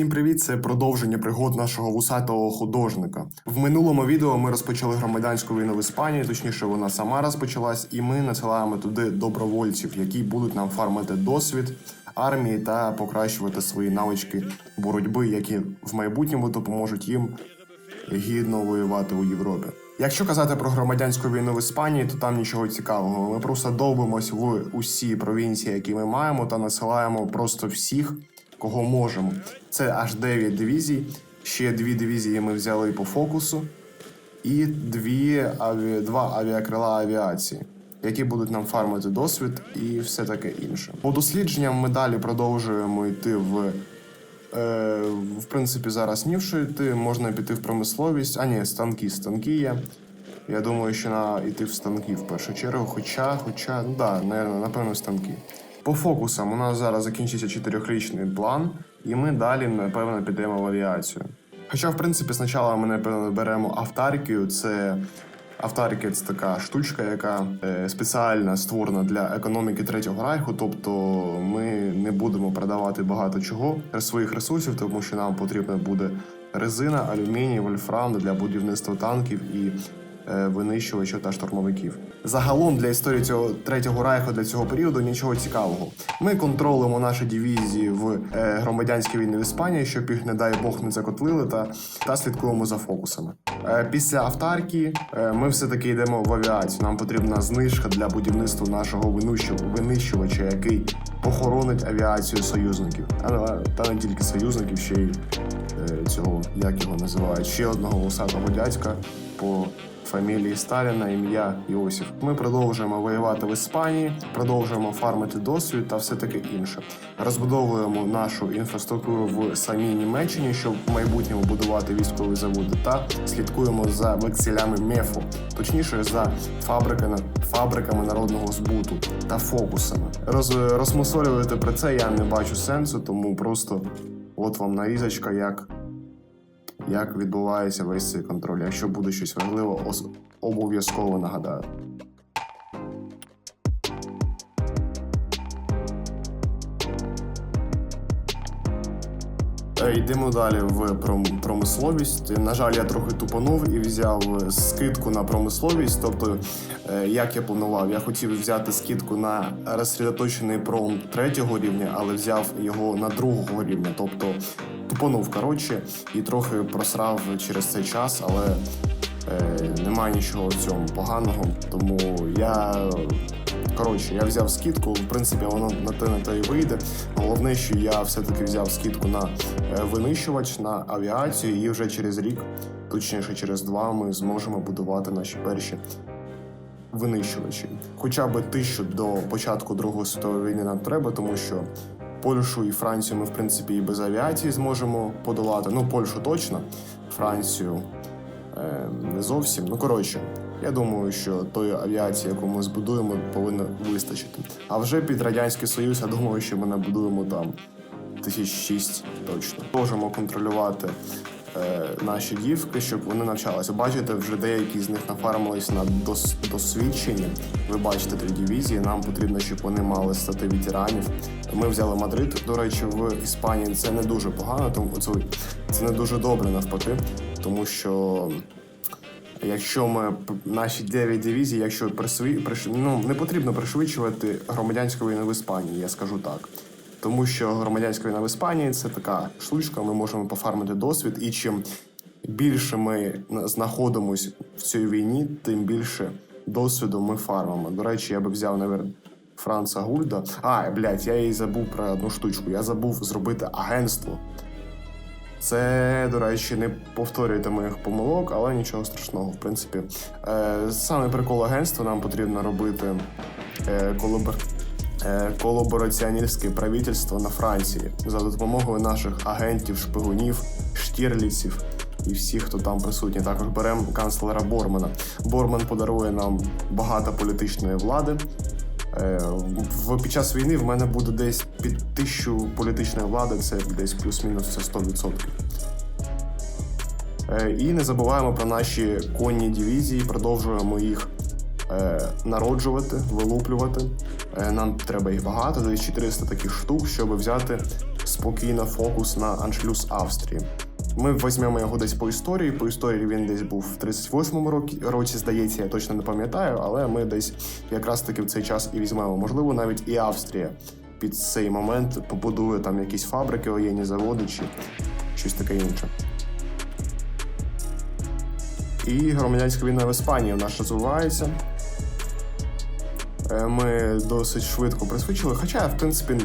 Всім привіт! Це продовження пригод нашого вусатого художника. В минулому відео ми розпочали громадянську війну в Іспанії, точніше, вона сама розпочалась, і ми надсилаємо туди добровольців, які будуть нам фармити досвід армії та покращувати свої навички боротьби, які в майбутньому допоможуть їм гідно воювати у Європі. Якщо казати про громадянську війну в Іспанії, то там нічого цікавого. Ми просто довбимось в усі провінції, які ми маємо, та насилаємо просто всіх, кого можемо. Це аж 9 дивізій. Ще дві дивізії ми взяли по фокусу, і дві аві... два авіакрила авіації, які будуть нам фармити досвід і все таке інше. По дослідженням ми далі продовжуємо йти в. Е, в принципі, зараз ні в що йти, можна піти в промисловість. А ні, станки, станки є. Я думаю, що на йти в станки в першу чергу. Хоча, хоча, ну да, напевно, станки. По фокусам у нас зараз закінчиться чотирьохрічний план, і ми далі, напевно, підемо в авіацію. Хоча, в принципі, спочатку ми, напевно, беремо автаркію, це. Автарки це така штучка, яка е, спеціально створена для економіки третього райху. Тобто ми не будемо продавати багато чого своїх ресурсів, тому що нам потрібна буде резина, алюміній, вольфрам для будівництва танків і винищувачів та штурмовиків. Загалом для історії цього третього райху для цього періоду нічого цікавого. Ми контролюємо наші дивізії в е, громадянській війні в Іспанії, щоб їх, не дай Бог, не закотлили, та, та слідкуємо за фокусами. Е, Після автарки е, ми все-таки йдемо в авіацію. Нам потрібна знижка для будівництва нашого винищу- винищувача, який похоронить авіацію союзників. Та не тільки союзників, ще й е, цього, як його називають, ще одного усатого дядька по фамілії Сталіна, ім'я Йосиф. Ми продовжуємо воювати в Іспанії, продовжуємо фармити досвід та все таке інше. Розбудовуємо нашу інфраструктуру в самій Німеччині, щоб в майбутньому будувати військові заводи, та слідкуємо за векселями МЕФу, точніше за фабрика, фабриками народного збуту та фокусами. Роз, розмусолювати про це я не бачу сенсу, тому просто от вам нарізочка, як як відбувається весь цей контроль. Якщо буде щось важливе, обов'язково нагадаю. Е, Йдемо далі в промисловість. На жаль, я трохи тупанув і взяв е, скидку на промисловість. Тобто, е, як я планував, я хотів взяти скидку на розсередоточений пром третього рівня, але взяв його на другого рівня. Тобто тупанув коротше і трохи просрав через цей час, але е, немає нічого в цьому поганого. Тому я Коротше, я взяв скидку, в принципі, воно на те на те і вийде. Головне, що я все-таки взяв скидку на е, винищувач, на авіацію, і вже через рік, точніше через два, ми зможемо будувати наші перші винищувачі. Хоча б тисячу до початку Другої світової війни нам треба, тому що Польщу і Францію ми, в принципі, і без авіації зможемо подолати. Ну, Польщу точно, Францію е, не зовсім. Ну, коротше, я думаю, що тої авіації, яку ми збудуємо, повинно вистачити. А вже під Радянський Союз, я думаю, що ми набудуємо там тисяч шість точно. Можемо контролювати наші дівки, щоб вони навчалися. Бачите, вже деякі з них нафармились на дос, досвідченні. Ви бачите три дивізії. Нам потрібно, щоб вони мали стати ветеранів. Ми взяли Мадрид. До речі, в Іспанії це не дуже погано, тому це, це не дуже добре навпаки, тому що. Якщо ми наші 9 дивізій, якщо присві... ну, не потрібно пришвидшувати громадянську війну в Іспанії, я скажу так. Тому що громадянська війна в Іспанії це така штучка, ми можемо пофармити досвід, і чим більше ми на- знаходимось в цій війні, тим більше досвіду ми фармимо. До речі, я би взяв, навіть, Франца Гульда. А, блядь, я і забув про одну штучку. Я забув зробити агентство. Це, до речі, не повторюйте моїх помилок, але нічого страшного, в принципі. Е, саме прикол агентства нам потрібно робити е, е, колабораціоністське правительство на Франції за допомогою наших агентів, шпигунів, штірліців і всіх, хто там присутні. Також беремо канцлера Бормана. Борман подарує нам багато політичної влади. Е, в під час війни в мене буде десь під тисячу політичної влади, це десь плюс-мінус це 100%. Е, І не забуваємо про наші конні дивізії, продовжуємо їх е, народжувати, вилуплювати. Е, Нам треба їх багато, десь 400 таких штук, щоб взяти спокійно фокус на аншлюз Австрії. Ми візьмемо його десь по історії. По історії він десь був в 38-му році, році, здається, я точно не пам'ятаю, але ми десь якраз таки в цей час і візьмемо. Можливо, навіть і Австрія під цей момент побудує там якісь фабрики, воєнні заводи чи щось таке інше. І громадянська війна в Іспанії у нас розвивається. Е, Ми досить швидко присвідчили. Хоча, в принципі,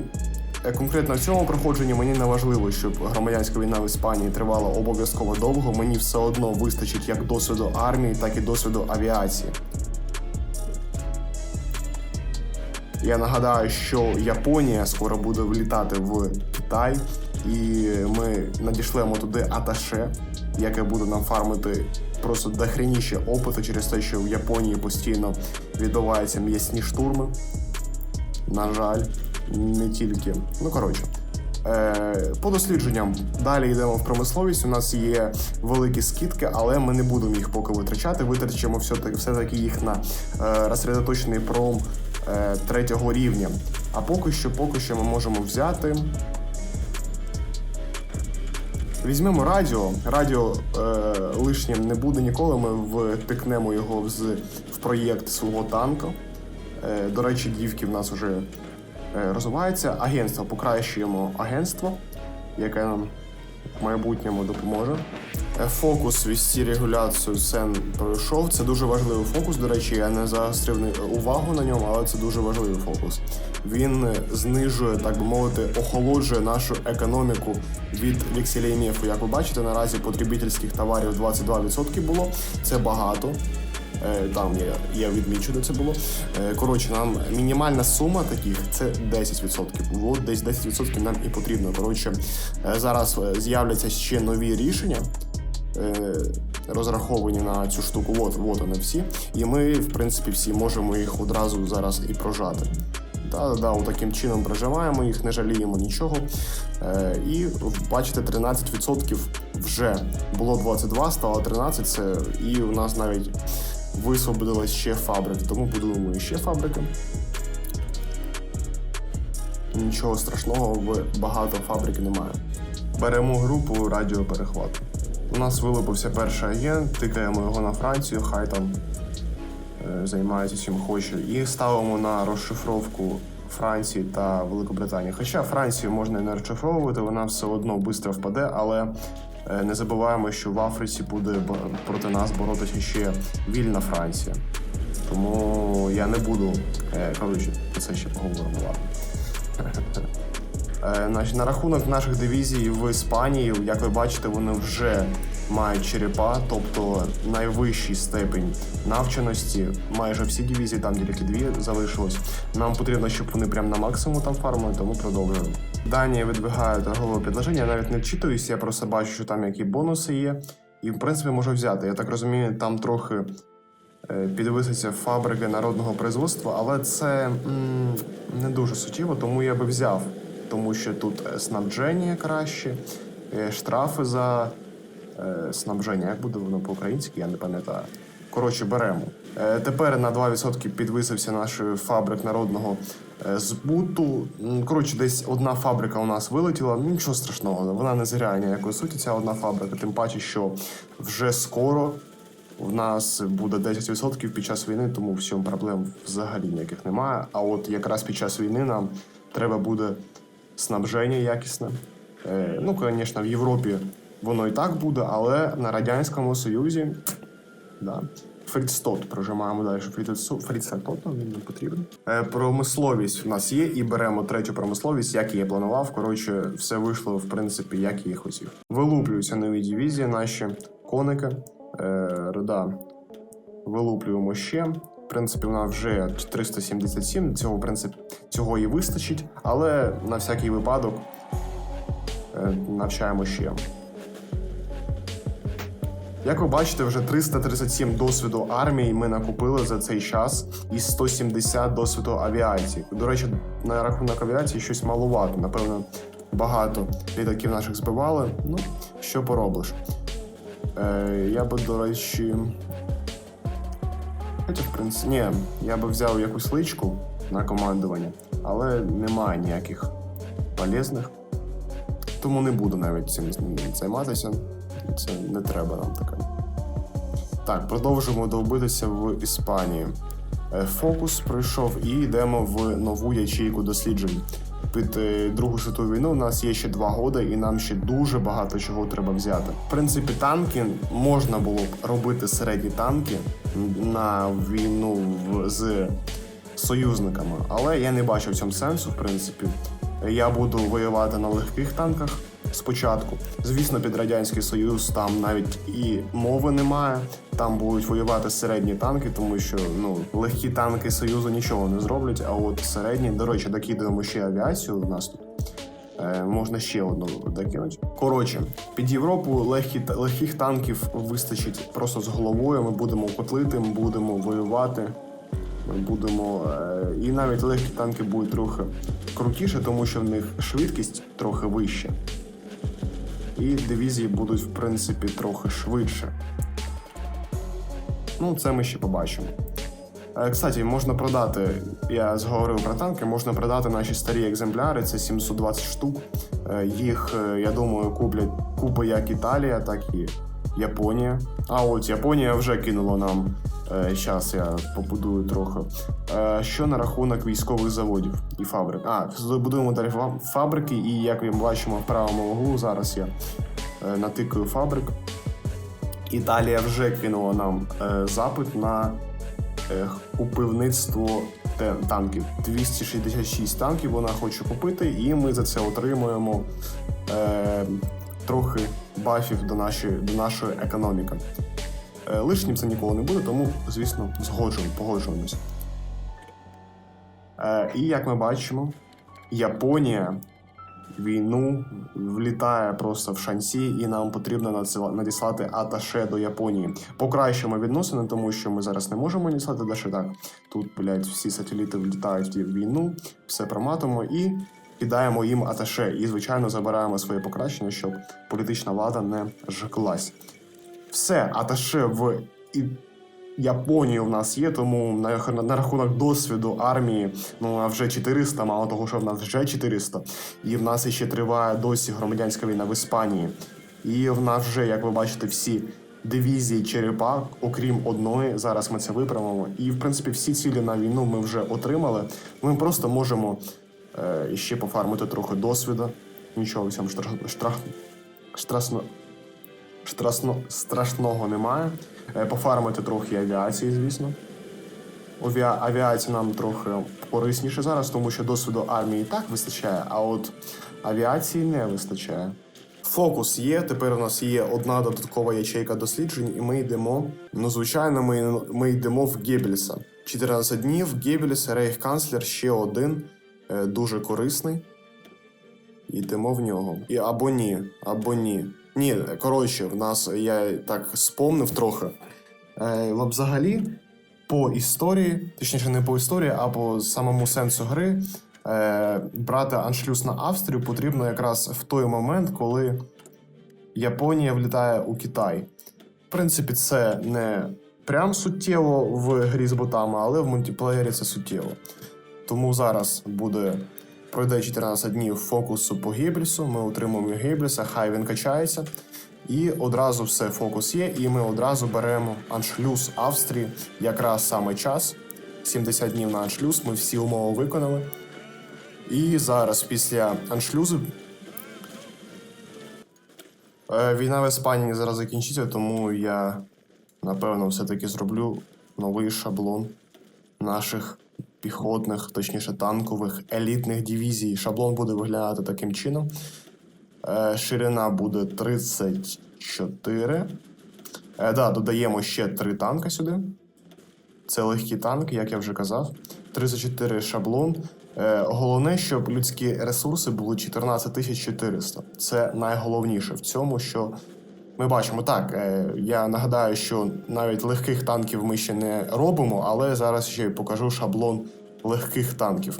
е, конкретно в цьому проходженні мені не важливо, щоб громадянська війна в Іспанії тривала обов'язково довго. Мені все одно вистачить як досвіду армії, так і досвіду авіації. Я нагадаю, що Японія скоро буде влітати в Китай, і ми надішлемо туди аташе, яке буде нам фармити просто дохреніще опиту через те, що в Японії постійно відбуваються м'ясні штурми. На жаль, не тільки. Ну коротше. Е, по дослідженням далі йдемо в промисловість. У нас є великі скидки, але ми не будемо їх поки витрачати. Витрачимо все-таки їх на е, розсередоточений пром е, третього рівня. А поки що, поки що ми можемо взяти. Візьмемо радіо. Радіо е, лишнім не буде ніколи. Ми втикнемо його в, в проєкт свого танка. Е, до речі, дівки в нас вже е, розвиваються. Агентство покращуємо агентство, яке нам в майбутньому допоможе. Е, Фокус вісті регуляцію сен пройшов. Це дуже важливий фокус. До речі, я не загострив увагу на ньому, але це дуже важливий фокус. Він е, знижує, так би мовити, охолоджує нашу економіку від векселя МФ. Як ви бачите, наразі потребительських товарів 22% було. Це багато. Е, Там я, я відмічу, де це було. Коротше, нам мінімальна сума таких це 10%. От десь 10% нам і потрібно. Коротше, зараз з'являться ще нові рішення. Е, Розраховані на цю штуку, от, от вони всі. І ми, в принципі, всі можемо їх одразу зараз і прожати. Да, да, таким чином проживаємо їх, не жаліємо нічого. Е, і бачите, 13% вже було 22, стало 13, це, і у нас навіть висвободилось ще фабрики, тому будуємо ще фабрики. Нічого страшного, в багато фабрики немає. Беремо групу радіоперехвату. У нас вилупився перший агент, тикаємо його на Францію, хай там е, займається чим хоче, і ставимо на розшифровку Франції та Великобританії. Хоча Францію можна і не розшифровувати, вона все одно швидко впаде, але е, не забуваємо, що в Африці буде проти нас боротися ще вільна Франція. Тому я не буду. е, Коротше, про це ще поговоримо. Ладно. Е, на рахунок наших дивізій в Іспанії, як ви бачите, вони вже мають черепа, тобто найвищий степень навченості. Майже всі дивізії, там тільки дві залишилось. Нам потрібно, щоб вони прямо на максимум там фармили, тому продовжуємо. Дані видвигаю торгове підложення, я навіть не вчитуюсь, я просто бачу, що там які бонуси є. І в принципі можу взяти. Я так розумію, там трохи е, підвиситься фабрики народного производства, але це м, не дуже суттєво, тому я би взяв. Тому що тут е, снабження краще, е, штрафи за е, снабження. Як буде воно по-українськи, я не пам'ятаю. Коротше, беремо. Тепер на 2% підвисився наш фабрик народного збуту. Коротше, десь одна фабрика у нас вилетіла. Ну, Нічого страшного, вона не зграє ніякої суті, ця одна фабрика. Тим паче, що вже скоро в нас буде 10% під час війни, тому в проблем взагалі ніяких немає. А от якраз під час війни нам треба буде снабження якісне. Е, ну, звісно, в Європі воно і так буде, але на Радянському Союзі, да. Фрідстот прожимаємо далі. Фрідстот нам він не потрібен. Промисловість в нас є, і беремо третю промисловість, як я планував. Коротше, все вийшло, в принципі, як я хотів. Вилуплюються нові дивізії наші коники. Е, да. Вилуплюємо ще. В принципі, нас вже 377, цього, в принципі, цього і вистачить, але на всякий випадок е, навчаємо ще. Як ви бачите, вже 337 досвіду армії ми накупили за цей час і 170 досвіду авіації. До речі, на рахунок авіації щось малувато. Напевно, багато літаків наших збивали. Ну, що поробиш. Е, я би, до речі. Хоча, в принципі, ні, я би взяв якусь личку на командування, але немає ніяких полезних. Тому не буду навіть цим займатися. Це не треба нам таке. Так, продовжуємо довбитися в Іспанії. Е, Фокус пройшов і йдемо в нову ячейку досліджень. Під е, Другу світову війну у нас є ще два годи, і нам ще дуже багато чого треба взяти. В принципі, танки можна було б робити середні танки на війну з союзниками, але я не бачу в цьому сенсу, в принципі. Я буду воювати на легких танках спочатку. Звісно, під Радянський Союз там навіть і мови немає. Там будуть воювати середні танки, тому що ну легкі танки Союзу нічого не зроблять. А от середні, до речі, докидаємо ще авіацію у нас тут. Е, можна ще одну докинути. Коротше, під Європу легкі, легких танків вистачить просто з головою. Ми будемо котлити, ми будемо воювати. Ми будемо. Е, і навіть легкі танки будуть трохи крутіше, тому що в них швидкість трохи вища. І дивізії будуть, в принципі, трохи швидше. Ну, це ми ще побачимо. Е, Кстати, можна продати, я зговорив про танки, можна продати наші старі екземпляри, це 720 штук. Е, Їх, е, я думаю, куплять купи як Італія, так і Японія. А от Японія вже кинула нам. Зараз я побудую трохи. Е, Що на рахунок військових заводів і фабрик? А, будуємо далі фабрики, і як ми бачимо в правому углу, зараз я е, натикаю фабрик. Італія вже кинула нам е, запит на е, купівництво те- танків. 266 танків вона хоче купити, і ми за це отримуємо е, трохи бафів до нашої, до нашої економіки. Е, лишнім це ніколи не буде, тому, звісно, згоджуємо, погоджуємося. Е, і як ми бачимо, Японія війну влітає просто в шансі, і нам потрібно надіслати аташе до Японії. Покращимо відносини, тому що ми зараз не можемо надіслати аташе так. Тут, блядь, всі сателіти влітають в війну, все проматимо і кидаємо їм аташе. І, звичайно, забираємо своє покращення, щоб політична влада не жглась. Все, аташе в і Японію в нас є, тому на, на рахунок досвіду армії, ну а вже 400, мало того, що в нас вже 400, і в нас ще триває досі громадянська війна в Іспанії. І в нас вже, як ви бачите, всі дивізії черепа, окрім одної, зараз ми це виправимо. І в принципі всі цілі на війну ми вже отримали. Ми просто можемо е, ще пофармити трохи досвіду. Нічого всім штраф, штраф, штрафно, штрасно, страшного немає. Е, Пофармити трохи авіації, звісно. Авіа, авіація нам трохи корисніше зараз, тому що досвіду армії і так вистачає, а от авіації не вистачає. Фокус є. Тепер у нас є одна додаткова ячейка досліджень, і ми йдемо. Ну, звичайно, ми, ми йдемо в Геббельса. 14 днів Геббельс, рейхканцлер, ще один, дуже корисний. Йдемо в нього. І або ні, або ні. Ні, коротше, в нас я так спомнив трохи. Е, взагалі, по історії, точніше, не по історії, а по самому сенсу гри, е, брати аншлюз на Австрію потрібно якраз в той момент, коли Японія влітає у Китай. В принципі, це не прям суттєво в грі з ботами, але в мультиплеєрі це суттєво. Тому зараз буде пройде 14 днів фокусу по Гейблісу. Ми отримуємо Гейбліса, хай він качається. І одразу все фокус є, і ми одразу беремо аншлюз Австрії. Якраз саме час. 70 днів на аншлюз. Ми всі умови виконали. І зараз, після аншлюзу, е, війна в Іспанії зараз закінчиться, тому я напевно все-таки зроблю новий шаблон наших піхотних, точніше танкових елітних дивізій. Шаблон буде виглядати таким чином. Е, Ширина буде 34. Е, да, додаємо ще 3 танка сюди. Це легкі танки, як я вже казав. 34 шаблон. Е, головне, щоб людські ресурси були 14400. Це найголовніше в цьому, що ми бачимо. Так, е, я нагадаю, що навіть легких танків ми ще не робимо, але зараз ще покажу шаблон легких танків.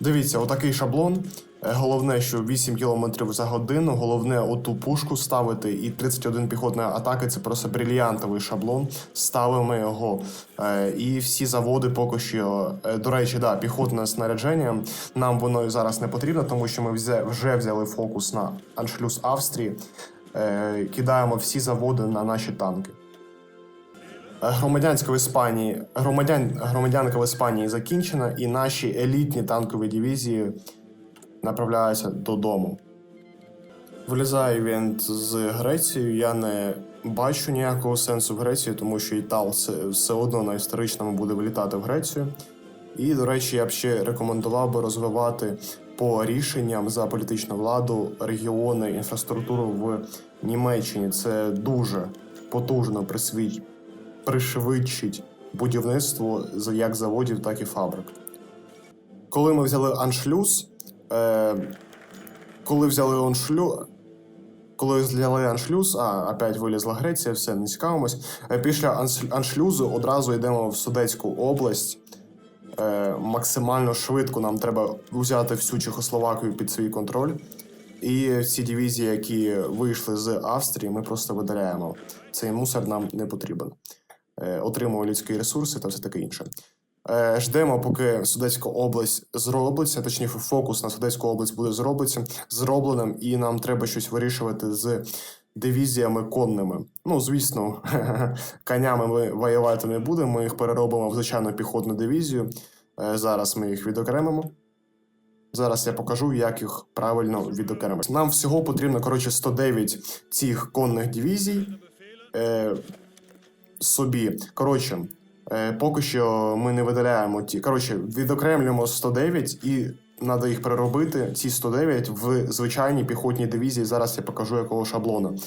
Дивіться, отакий шаблон. Е, Головне, що 8 км за годину, головне оту пушку ставити і 31 піхотної атаки це просто брильянтовий шаблон. Ставимо його. Е, І всі заводи поки що. До речі, да, піхотне снарядження. Нам воно зараз не потрібно, тому що ми вже взяли фокус на аншлюз Австрії. Е, Кидаємо всі заводи на наші танки. Е, Громадянська в Іспанії, громадян, громадянка в Іспанії закінчена, і наші елітні танкові дивізії направляються додому. Влізає івент з Грецією. Я не бачу ніякого сенсу в Греції, тому що Італ все одно на історичному буде вилітати в Грецію. І, до речі, я б ще рекомендував би розвивати по рішенням за політичну владу регіони, інфраструктуру в Німеччині. Це дуже потужно присвіт... пришвидшить будівництво як заводів, так і фабрик. Коли ми взяли аншлюз, е... коли взяли аншлюз. Коли взяли аншлюз, а опять вилізла Греція, все не цікавимось. Е, Після аншлюзу одразу йдемо в Судетську область. Е, максимально швидко нам треба взяти всю Чехословакію під свій контроль. І ці дивізії, які вийшли з Австрії, ми просто видаляємо. Цей мусор нам не потрібен. Е, отримуємо людські ресурси та все таке інше. Е, Ждемо, поки Судетська область зробиться, точніше, фокус на Судетську область буде зробиться, зробленим, і нам треба щось вирішувати з дивізіями конними. Ну, звісно, конями ми воювати не будемо. Ми їх переробимо в звичайну піхотну дивізію. Е, Зараз ми їх відокремимо. Зараз я покажу, як їх правильно відокремити. Нам всього потрібно, коротше, 109 цих конних дивізій. Е, собі. Коротше, е, поки що ми не видаляємо ті. Коротше, відокремлюємо 109 і треба їх переробити, ці 109 в звичайні піхотні дивізії. Зараз я покажу якого шаблону.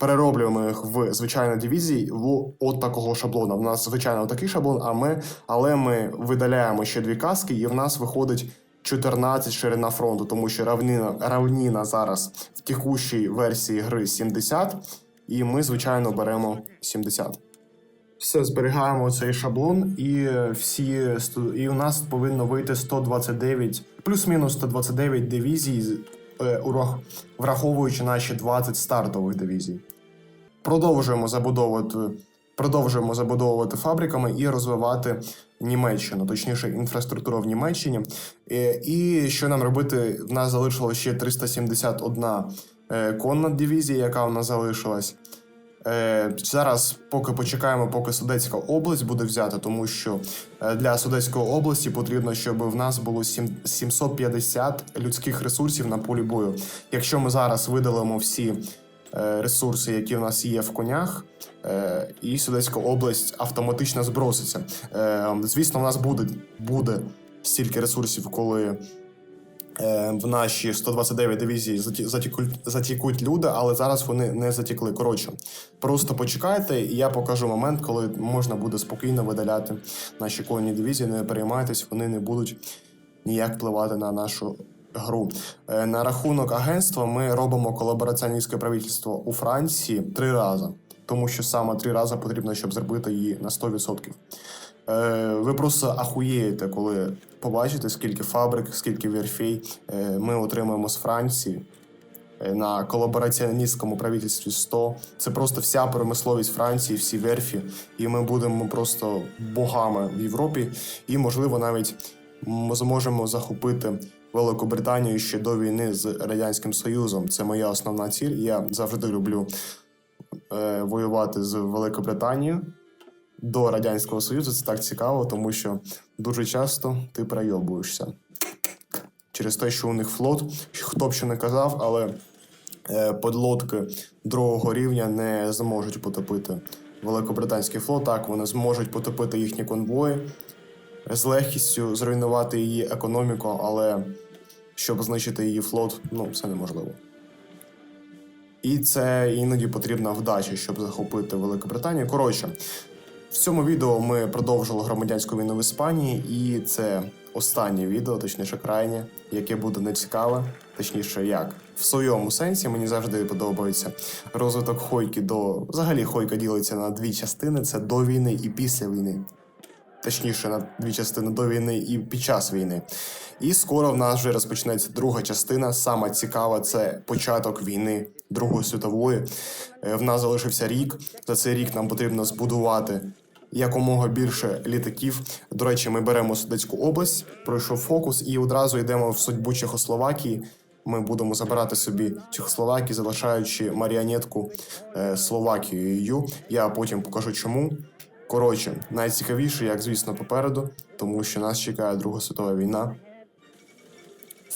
Перероблюємо їх в звичайні дивізії в от такого шаблона. У нас звичайно такий шаблон, а ми, але ми видаляємо ще дві каски, і в нас виходить 14 ширина фронту, тому що равніна, равніна зараз в текущій версії гри 70, і ми, звичайно, беремо 70. Все, зберігаємо цей шаблон, і всі і у нас повинно вийти 129, плюс-мінус 129 дивізій, е, враховуючи наші 20 стартових дивізій. Продовжуємо забудовувати, продовжуємо забудовувати фабриками і розвивати Німеччину, точніше, інфраструктуру в Німеччині. Е, І що нам робити? В нас залишилося ще 371 е, конна дивізія, яка у нас залишилась. Е, Зараз поки почекаємо, поки Судетська область буде взята, тому що е, для Судетської області потрібно, щоб в нас було сім- 750 людських ресурсів на полі бою. Якщо ми зараз видалимо всі е, ресурси, які в нас є в конях, і Судетська область автоматично зброситься. Звісно, в нас буде, буде стільки ресурсів, коли в наші 129 дивізії заті- затікуть, затікуть люди, але зараз вони не затікли. Коротше, просто почекайте, і я покажу момент, коли можна буде спокійно видаляти наші конні дивізії. Не переймайтесь, вони не будуть ніяк впливати на нашу гру. Е, На рахунок агентства ми робимо колабораціоністське правительство у Франції три рази, тому що саме три рази потрібно, щоб зробити її на 100%. Е, ви просто ахуєєте, коли побачите, скільки фабрик, скільки верфей е, ми отримуємо з Франції. Е, На колабораціоністському правительстві 100. Це просто вся промисловість Франції, всі верфі, і ми будемо просто богами в Європі, і, можливо, навіть м, зможемо захопити Великобританію ще до війни з Радянським Союзом. Це моя основна ціль. Я завжди люблю е, воювати з Великобританією до Радянського Союзу. Це так цікаво, тому що дуже часто ти пройобуєшся. Через те, що у них флот, хто б що не казав, але е, подлодки другого рівня не зможуть потопити великобританський флот. Так, вони зможуть потопити їхні конвої, з легкістю зруйнувати її економіку, але щоб знищити її флот, ну, це неможливо. І це іноді потрібна вдача, щоб захопити Великобританію. Коротше, в цьому відео ми продовжили громадянську війну в Іспанії, і це останнє відео, точніше крайнє, яке буде нецікаве, точніше, як в своєму сенсі мені завжди подобається розвиток хойки до взагалі хойка ділиться на дві частини: це до війни і після війни. точніше на дві частини до війни і під час війни. І скоро в нас вже розпочнеться друга частина. Саме цікава це початок війни Другої світової. Е, В нас залишився рік. За цей рік нам потрібно збудувати якомога більше літаків. До речі, ми беремо Судецьку область, пройшов фокус і одразу йдемо в судьбу Чехословакії. Ми будемо забирати собі Чехословакію, залишаючи маріонетку е, Словакією. Я потім покажу чому. Коротше, найцікавіше, як звісно, попереду, тому що нас чекає Друга світова війна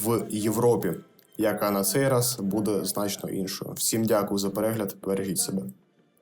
в Європі, яка на цей раз буде значно іншою. Всім дякую за перегляд. Бережіть себе.